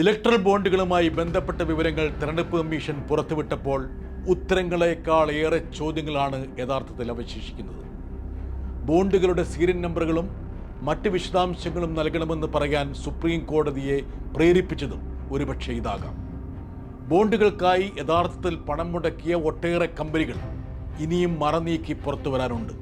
Electoral ബോണ്ടുകളുമായി ബന്ധപ്പെട്ട വിവരങ്ങൾ തെരഞ്ഞെടുപ്പ് കമ്മീഷൻ പുറത്തുവിട്ടപ്പോൾ ഉത്തരങ്ങളെക്കാൾ ഏറെ ചോദ്യങ്ങളാണ് യഥാർത്ഥത്തിൽ അവശേഷിക്കുന്നത്. ബോണ്ടുകളുടെ സീരിയൽ നമ്പറുകളും മറ്റ് വിശദാംശങ്ങളും നൽകണമെന്ന് പറയാൻ സുപ്രീം കോടതിയെ പ്രേരിപ്പിച്ചതും ഒരുപക്ഷെ ഇതാകാം. ബോണ്ടുകൾക്കായി യഥാർത്ഥത്തിൽ പണം മുടക്കിയ ഒട്ടേറെ കമ്പനികൾ ഇനിയും മറനീക്കി പുറത്തു വരാനുണ്ട്.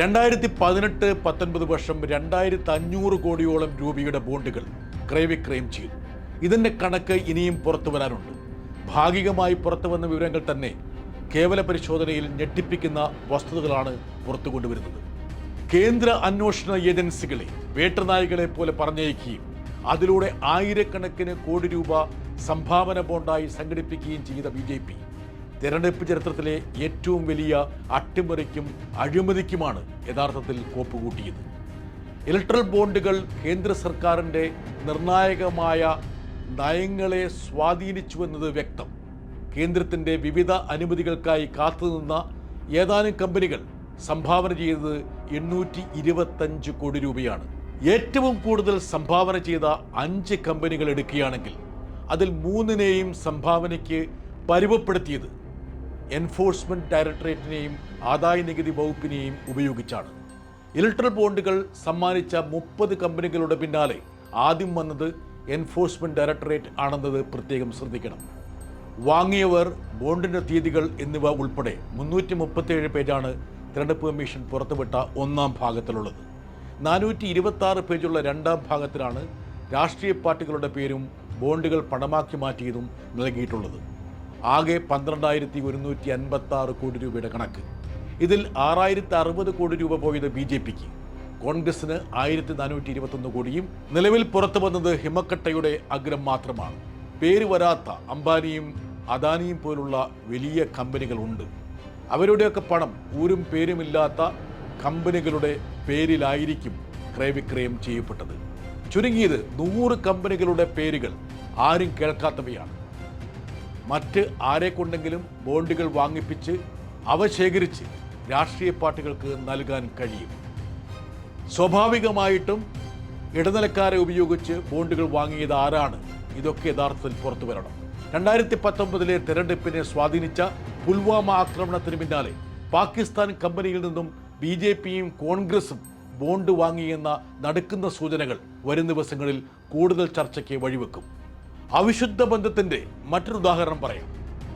രണ്ടായിരത്തി പതിനെട്ട് പത്തൊൻപത് വർഷം രണ്ടായിരത്തി അഞ്ഞൂറ് കോടിയോളം രൂപയുടെ ബോണ്ടുകൾ ക്രയവിക്രയം ചെയ്തു. ഇതിന്റെ കണക്ക് ഇനിയും പുറത്തു വരാനുണ്ട്. ഭാഗികമായി പുറത്തു വന്ന വിവരങ്ങൾ തന്നെ കേവല പരിശോധനയിൽ ഞെട്ടിപ്പിക്കുന്ന വസ്തുതകളാണ് പുറത്തു കൊണ്ടുവരുന്നത്. കേന്ദ്ര അന്വേഷണ ഏജൻസികളെ വേട്ടനായികളെ പോലെ പറഞ്ഞയക്കുകയും അതിലൂടെ ആയിരക്കണക്കിന് കോടി രൂപ സംഭാവന ബോണ്ടായി സംഘടിപ്പിക്കുകയും ചെയ്ത ബി ജെ പി തെരഞ്ഞെടുപ്പ് ചരിത്രത്തിലെ ഏറ്റവും വലിയ അട്ടിമറിക്കും അഴിമതിക്കുമാണ് യഥാർത്ഥത്തിൽ കോപ്പുകൂട്ടിയത്. ഇലക്ട്രൽ ബോണ്ടുകൾ കേന്ദ്ര സർക്കാരിന്റെ നിർണായകമായ നയങ്ങളെ സ്വാധീനിച്ചുവെന്നത് വ്യക്തം. കേന്ദ്രത്തിന്റെ വിവിധ അനുമതികൾക്കായി കാത്തുനിന്ന ഏതാനും കമ്പനികൾ സംഭാവന ചെയ്തത് എണ്ണൂറ്റി ഇരുപത്തഞ്ച് കോടി രൂപയാണ്. ഏറ്റവും കൂടുതൽ സംഭാവന ചെയ്ത അഞ്ച് കമ്പനികൾ എടുക്കുകയാണെങ്കിൽ അതിൽ മൂന്നിനെയും സംഭാവനയ്ക്ക് പരുവപ്പെടുത്തിയത് എൻഫോഴ്സ്മെന്റ് ഡയറക്ടറേറ്റിനെയും ആദായ നികുതി വകുപ്പിനെയും ഉപയോഗിച്ചാണ്. ഇലക്ട്രൽ ബോണ്ടുകൾ സമ്മാനിച്ച മുപ്പത് കമ്പനികളുടെ പിന്നാലെ ആദ്യം വന്നത് എൻഫോഴ്സ്മെന്റ് ഡയറക്ടറേറ്റ് ആണെന്നത് പ്രത്യേകം ശ്രദ്ധിക്കണം. വാങ്ങിയവർ ബോണ്ടിന്റെ തീയതികൾ എന്നിവ ഉൾപ്പെടെ മുന്നൂറ്റി മുപ്പത്തിയേഴ് പേജാണ് തിരഞ്ഞെടുപ്പ് കമ്മീഷൻ പുറത്തുവിട്ട ഒന്നാം ഭാഗത്തിലുള്ളത്. നാനൂറ്റി ഇരുപത്തി പേജുള്ള രണ്ടാം ഭാഗത്തിലാണ് രാഷ്ട്രീയ പാർട്ടികളുടെ പേരും ബോണ്ടുകൾ പണമാക്കി മാറ്റിയതും നൽകിയിട്ടുള്ളത്. ആകെ പന്ത്രണ്ടായിരത്തി ഒരുന്നൂറ്റി അൻപത്തി ആറ് കോടി രൂപയുടെ കണക്ക്. ഇതിൽ ആറായിരത്തി അറുപത് കോടി രൂപ പോയത് ബി ജെ പിക്ക്. കോൺഗ്രസിന് ആയിരത്തി നാനൂറ്റി ഇരുപത്തൊന്ന് കോടിയും നിലവിൽ പുറത്തു വന്നത് ഹിമക്കട്ടയുടെ അഗ്രം മാത്രമാണ്. പേര് വരാത്ത അംബാനിയും അദാനിയും പോലുള്ള വലിയ കമ്പനികളുണ്ട്. അവരുടെയൊക്കെ പണം ഊരും പേരുമില്ലാത്ത കമ്പനികളുടെ പേരിലായിരിക്കും ക്രയവിക്രയം ചെയ്യപ്പെട്ടത്. ചുരുങ്ങിയത് നൂറ് കമ്പനികളുടെ പേരുകൾ ആരും കേൾക്കാത്തവയാണ്. മറ്റ് ആരെ കൊണ്ടെങ്കിലും ബോണ്ടുകൾ വാങ്ങിപ്പിച്ച് അവ ശേഖരിച്ച് രാഷ്ട്രീയ പാർട്ടികൾക്ക് നൽകാൻ കഴിയും. സ്വാഭാവികമായിട്ടും ഇടനിലക്കാരെ ഉപയോഗിച്ച് ബോണ്ടുകൾ വാങ്ങിയത് ആരാണ്? ഇതൊക്കെ യഥാർത്ഥത്തിൽ പുറത്തു വരണം. രണ്ടായിരത്തി പത്തൊമ്പതിലെ തെരഞ്ഞെടുപ്പിനെ സ്വാധീനിച്ച പുൽവാമ ആക്രമണത്തിന് പിന്നാലെ പാകിസ്ഥാൻ കമ്പനിയിൽ നിന്നും ബി ജെ പിയും കോൺഗ്രസും ബോണ്ട് വാങ്ങിയെന്ന നടക്കുന്ന സൂചനകൾ വരും ദിവസങ്ങളിൽ കൂടുതൽ ചർച്ചയ്ക്ക് വഴിവെക്കും. അവിശുദ്ധ ബന്ധത്തിന്റെ മറ്റൊരു ഉദാഹരണം പറയാം.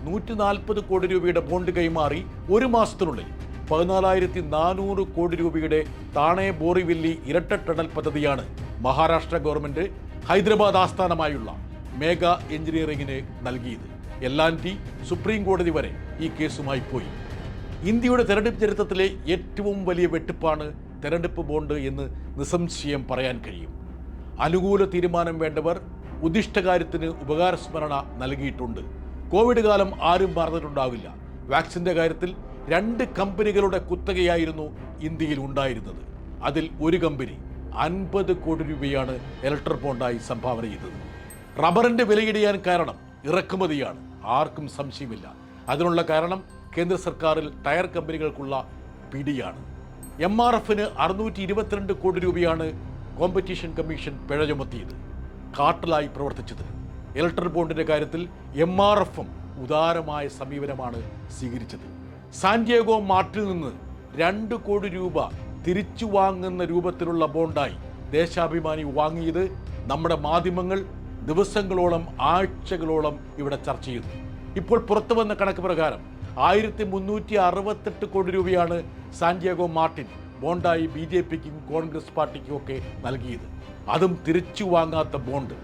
നൂറ്റി നാൽപ്പത് കോടി രൂപയുടെ ബോണ്ട് കൈമാറി ഒരു മാസത്തിനുള്ളിൽ പതിനാലായിരത്തി നാനൂറ് കോടി രൂപയുടെ താണെ ബോറിവില്ലി ഇരട്ട ടണൽ പദ്ധതിയാണ് മഹാരാഷ്ട്ര ഗവൺമെന്റ് ഹൈദരാബാദ് ആസ്ഥാനമായുള്ള മേഗാ എഞ്ചിനീയറിംഗിന് നൽകിയത്. എല്ലാന്റി സുപ്രീം കോടതി വരെ ഈ കേസുമായി പോയി. ഇന്ത്യയുടെ തെരഞ്ഞെടുപ്പ് ചരിത്രത്തിലെ ഏറ്റവും വലിയ വെട്ടിപ്പാണ് തെരഞ്ഞെടുപ്പ് ബോണ്ട് എന്ന് നിസ്സംശയം പറയാൻ കഴിയും. അനുകൂല തീരുമാനം വേണ്ടവർ ഉദ്ദിഷ്ടകാര്യത്തിന് ഉപകാരസ്മരണ നൽകിയിട്ടുണ്ട്. കോവിഡ് കാലം ആരും മറന്നിട്ടുണ്ടാവില്ല. വാക്സിന്റെ കാര്യത്തിൽ രണ്ട് കമ്പനികളുടെ കുത്തകയായിരുന്നു ഇന്ത്യയിൽ ഉണ്ടായിരുന്നത്. അതിൽ ഒരു കമ്പനി അൻപത് കോടി രൂപയാണ് ഇലക്ട്രൽ ബോണ്ടായി സംഭാവന ചെയ്തത്. റബ്ബറിന്റെ വിലയിടിയാൻ കാരണം ഇറക്കുമതിയാണ്. ആർക്കും സംശയമില്ല. അതിനുള്ള കാരണം കേന്ദ്ര സർക്കാരിൽ ടയർ കമ്പനികൾക്കുള്ള പിടിയാണ്. എം ആർ എഫിന് അറുന്നൂറ്റി ഇരുപത്തിരണ്ട് കോടി രൂപയാണ് കോമ്പറ്റീഷൻ കമ്മീഷൻ പിഴ ചുമത്തിയത്. കാട്ടലായി പ്രവർത്തിച്ചത്. ഇലക്ട്രൽ ബോണ്ടിന്റെ കാര്യത്തിൽ എം ആർ എഫും ഉദാരമായ സമീപനമാണ് സ്വീകരിച്ചത്. സാന്റിയാഗോ മാർട്ടിൽ നിന്ന് രണ്ട് കോടി രൂപ തിരിച്ചു വാങ്ങുന്ന രൂപത്തിലുള്ള ബോണ്ടായി ദേശാഭിമാനി വാങ്ങിയത് നമ്മുടെ മാധ്യമങ്ങൾ ദിവസങ്ങളോളം ആഴ്ചകളോളം ഇവിടെ ചർച്ച ചെയ്തു. ഇപ്പോൾ പുറത്തു വന്ന കണക്ക് പ്രകാരം ആയിരത്തി മുന്നൂറ്റി അറുപത്തെട്ട് കോടി രൂപയാണ് സാന്റിയാഗോ മാർട്ടിൻ ബോണ്ടായി ബി ജെ പിക്കും കോൺഗ്രസ് പാർട്ടിക്കും ഒക്കെ നൽകിയത്. അതും തിരിച്ചു വാങ്ങാത്ത ബോണ്ട്.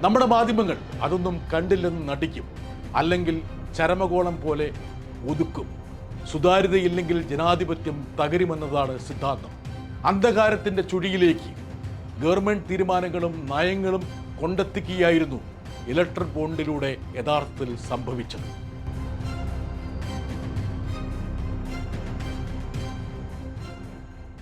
നമ്മുടെ മാധ്യമങ്ങൾ അതൊന്നും കണ്ടില്ലെന്ന് നടിക്കും. അല്ലെങ്കിൽ ചരമകോളം പോലെ ഒതുക്കും. സുതാര്യതയില്ലെങ്കിൽ ജനാധിപത്യം തകരുമെന്നതാണ് സിദ്ധാന്തം. അന്ധകാരത്തിന്റെ ചുഴിയിലേക്ക് ഗവൺമെന്റ് തീരുമാനങ്ങളും നയങ്ങളും കൊണ്ടെത്തിക്കുകയായിരുന്നു ഇലക്ട്രിക് ബോണ്ടിലൂടെ യഥാർത്ഥത്തിൽ സംഭവിച്ചത്.